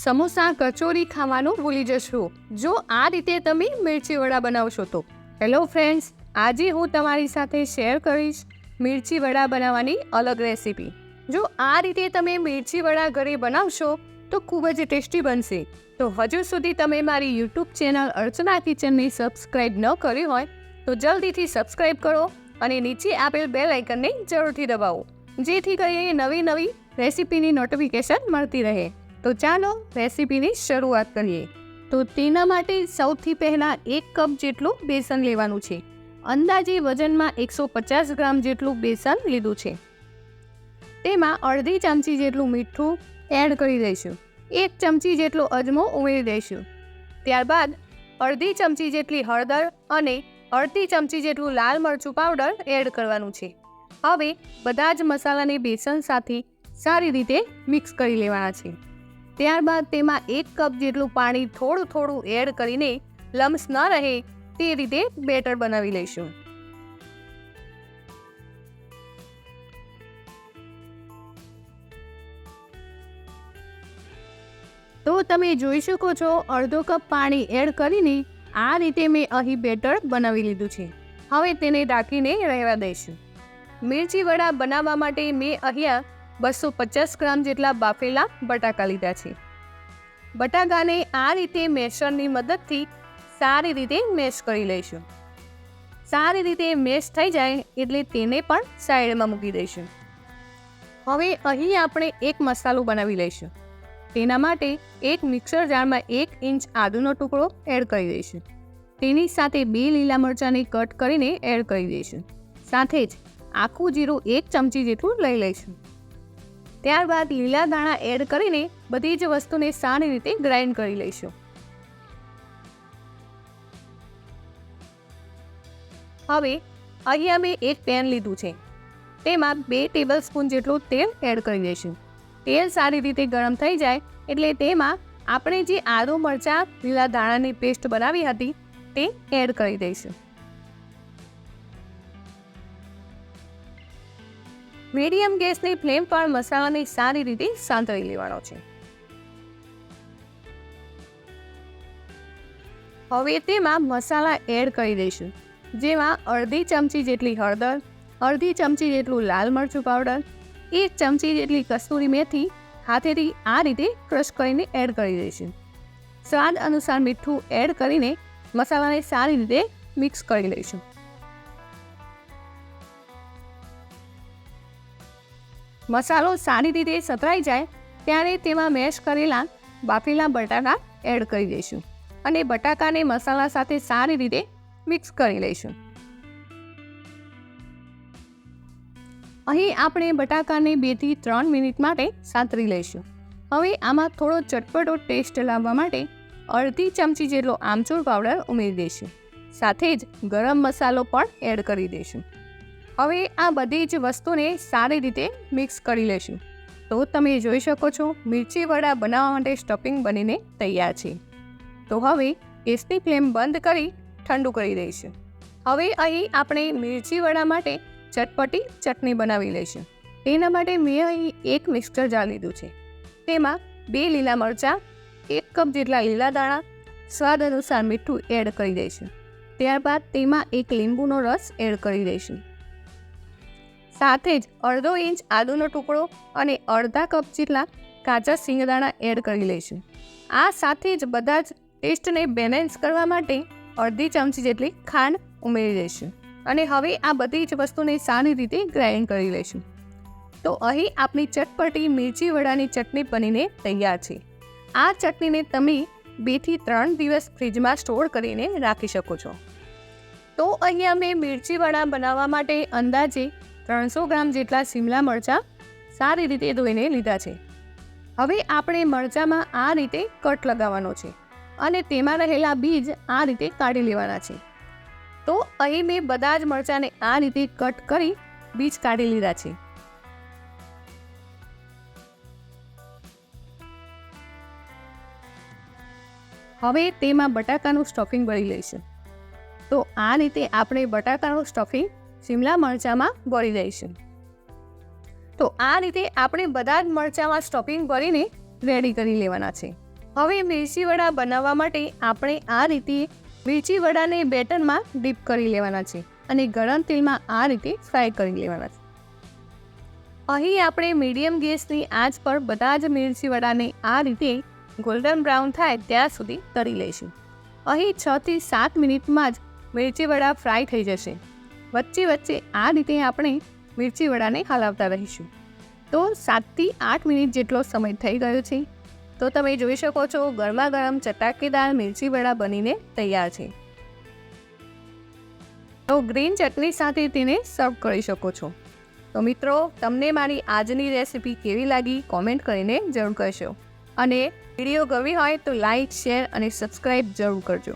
સમોસા, કચોરી ખાવાનું ભૂલી જશો. જો આ રીતે તમે મિર્ચી વડા બનાવશો તો. હેલો ફ્રેન્ડ્સ આજે હું તમારી સાથે શેર કરીશ મિરચી વડા બનાવવાની અલગ રેસીપી જો આ રીતે તમે મિર્ચી વડા ઘરે બનાવશો તો ખૂબ જ ટેસ્ટી બનશે. તો હજુ સુધી તમે મારી યુટ્યુબ ચેનલ અર્ચના કિચનને સબસ્ક્રાઇબ ન કરી હોય તો જલ્દીથી સબસ્ક્રાઇબ કરો અને નીચે આપેલ બે લાઇકનને જરૂરથી દબાવો. જેથી કરીને નવી નવી રેસીપીની નોટિફિકેશન મળતી રહે. તો ચાલો રેસીપીની શરૂઆત કરીએ. તો તેના માટે સૌથી પહેલાં એક કપ જેટલું બેસન લેવાનું છે. અંદાજે વજનમાં એકસો પચાસ ગ્રામ જેટલું બેસન લીધું છે. તેમાં અડધી ચમચી જેટલું મીઠું એડ કરી દઈશું. એક ચમચી જેટલો અજમો ઉમેરી દઈશું. ત્યારબાદ અડધી ચમચી જેટલી હળદર અને અડધી ચમચી જેટલું લાલ મરચું પાવડર એડ કરવાનું છે. હવે બધા જ મસાલાને બેસન સાથે સારી રીતે મિક્સ કરી લેવાના છે. ત્યારબાદ તેમાં એક કપ જેટલું પાણી થોડું થોડું એડ કરીને લમ્સ ન રહે તે રીતે બેટર બનાવી લઈશું. તો તમે જોઈ શકો છો અડધો કપ પાણી એડ કરીને આ રીતે મેં અહીં બેટર બનાવી લીધું છે. હવે તેને ઢાંકીને રહેવા દઈશું. મિરચી વડા બનાવવા માટે મેં અહીંયા બસો પચાસ ગ્રામ જેટલા બાફેલા બટાકા લીધા છે. બટાકાને આ રીતે મેશરની મદદથી સારી રીતે મેશ કરી લઈશું. સારી રીતે મેશ થઈ જાય એટલે તેને પણ સાઈડમાં મૂકી દઈશું. હવે અહીં આપણે એક મસાલો બનાવી લઈશું. તેના માટે એક મિક્સર જારમાં એક ઇંચ આદુનો ટુકડો એડ કરી દઈશું. તેની સાથે બે લીલા મરચાંને કટ કરીને એડ કરી દઈશું. સાથે જ આખું જીરું એક ચમચી જેટલું લઈ લઈશું. ત્યારબાદ લીલા દાણા એડ કરીને બધી જ વસ્તુને સારી રીતે ગ્રાઇન્ડ કરી લઈશું. હવે અહીંયા મેં એક પેન લીધું છે. તેમાં બે ટેબલ સ્પૂન જેટલું તેલ એડ કરી દઈશું. તેલ સારી રીતે ગરમ થઈ જાય એટલે તેમાં આપણે જે આદુ મરચાં લીલા દાણાની પેસ્ટ બનાવી હતી તે એડ કરી દઈશું. મીડિયમ ગેસની ફ્લેમ પર મસાલાને સારી રીતે સાંતળી લેવાનો છે. હવે તેમાં મસાલા એડ કરી દઈશું, જેમાં અડધી ચમચી જેટલી હળદર, અડધી ચમચી જેટલું લાલ મરચું પાવડર, એક ચમચી જેટલી કસ્તુરી મેથી હાથેથી આ રીતે ક્રશ કરીને એડ કરી દઈશું. સ્વાદ અનુસાર મીઠું એડ કરીને મસાલાને સારી રીતે મિક્સ કરી લઈશું. મસાલો સારી રીતે સતરાઈ જાય, ત્યારે તેમાં મેશ કરેલા બાફેલા બટાકા એડ કરી દઈશું અને બટાકાને મસાલા સાથે સારી રીતે મિક્સ કરી લઈશું. અહીં આપણે બટાકાને બેથી ત્રણ મિનિટ માટે સાંતરી લઈશું. હવે આમાં થોડો ચટપટો ટેસ્ટ લાવવા માટે અડધી ચમચી જેટલો આમચૂર પાવડર ઉમેરી દઈશું. સાથે જ ગરમ મસાલો પણ એડ કરી દઈશું. હવે આ બધી જ વસ્તુને સારી રીતે મિક્સ કરી લેશું. તો તમે જોઈ શકો છો, મિરચી વડા બનાવવા માટે સ્ટફિંગ બનીને તૈયાર છે. તો હવે ગેસની ફ્લેમ બંધ કરી ઠંડુ કરી દઈશું. હવે અહીં આપણે મિરચી વડા માટે ચટપટી ચટણી બનાવી લઈશું. તેના માટે મેં અહીં એક મિક્સર જાર લીધું છે. તેમાં બે લીલા મરચાં, એક કપ જેટલા લીલા દાણા, સ્વાદ અનુસાર મીઠું એડ કરી દઈશું. ત્યારબાદ તેમાં એક લીંબુનો રસ એડ કરી દઈશું. સાથે જ અડધો ઇંચ આદુનો ટુકડો અને અડધા કપ જેટલા કાચા સિંગદાણા એડ કરી લઈશું. આ સાથે જ બધા જ ટેસ્ટને બેલેન્સ કરવા માટે અડધી ચમચી જેટલી ખાંડ ઉમેરી દઈશું અને હવે આ બધી જ વસ્તુને સારી રીતે ગ્રાઇન્ડ કરી લઈશું. તો અહીં આપણી ચટપટી મિરચી વડાની ચટણી બનીને તૈયાર છે. આ ચટણીને તમે બેથી ત્રણ દિવસ ફ્રીજમાં સ્ટોર કરીને રાખી શકો છો. તો અહીંયા મેં મિરચી વડા બનાવવા માટે અંદાજે ત્રણસો ગ્રામ જેટલા શિમલા મરચાં સારી રીતે ધોઈને લીધા છે. હવે આપણે મરચાંમાં આ રીતે કટ લગાવવાનો છે અને તેમાં રહેલા બીજ આ રીતે કાઢી લેવાના છે. તો અહીં મેં બધા જ મરચાંને આ રીતે કટ કરી બીજ કાઢી લીધા છે. હવે તેમાં બટાકાનું સ્ટફિંગ ભરી લઈશું. તો આ રીતે આપણે બટાકાનું સ્ટફિંગ શિમલા મરચાંમાં ભરી દઈશું તો આ રીતે આપણે બધા જ મરચાંમાં સ્ટફિંગ ભરીને રેડી કરી લેવાના છે. હવે મિર્ચી વડા બનાવવા માટે આપણે આ રીતે મિર્ચી વડાને બેટરમાં ડીપ કરી લેવાના છે અને ગરમ તેલમાં આ રીતે ફ્રાય કરી લેવાના છે. અહીં આપણે મીડિયમ ગેસની આંચ પર બધા જ મિર્ચી વડાને આ રીતે ગોલ્ડન બ્રાઉન થાય ત્યાં સુધી તળી લઈશું. અહીં છથી સાત મિનિટમાં જ મિર્ચી વડા ફ્રાય થઈ જશે. વચ્ચે વચ્ચે આ રીતે આપણે મિરચી વડાને હલાવતા રહીશું. તો સાતથી આઠ મિનિટ જેટલો સમય થઈ ગયો છે. તો તમે જોઈ શકો છો ગરમા ગરમ ચટાકેદાર મિરચી વડા બનીને તૈયાર છે. તો ગ્રીન ચટણી સાથે તેને સર્વ કરી શકો છો. તો મિત્રો, તમને મારી આજની રેસિપી કેવી લાગી કોમેન્ટ કરીને જરૂર કરશો અને વીડિયો ગમી હોય તો લાઇક શેર અને સબસ્ક્રાઈબ જરૂર કરજો.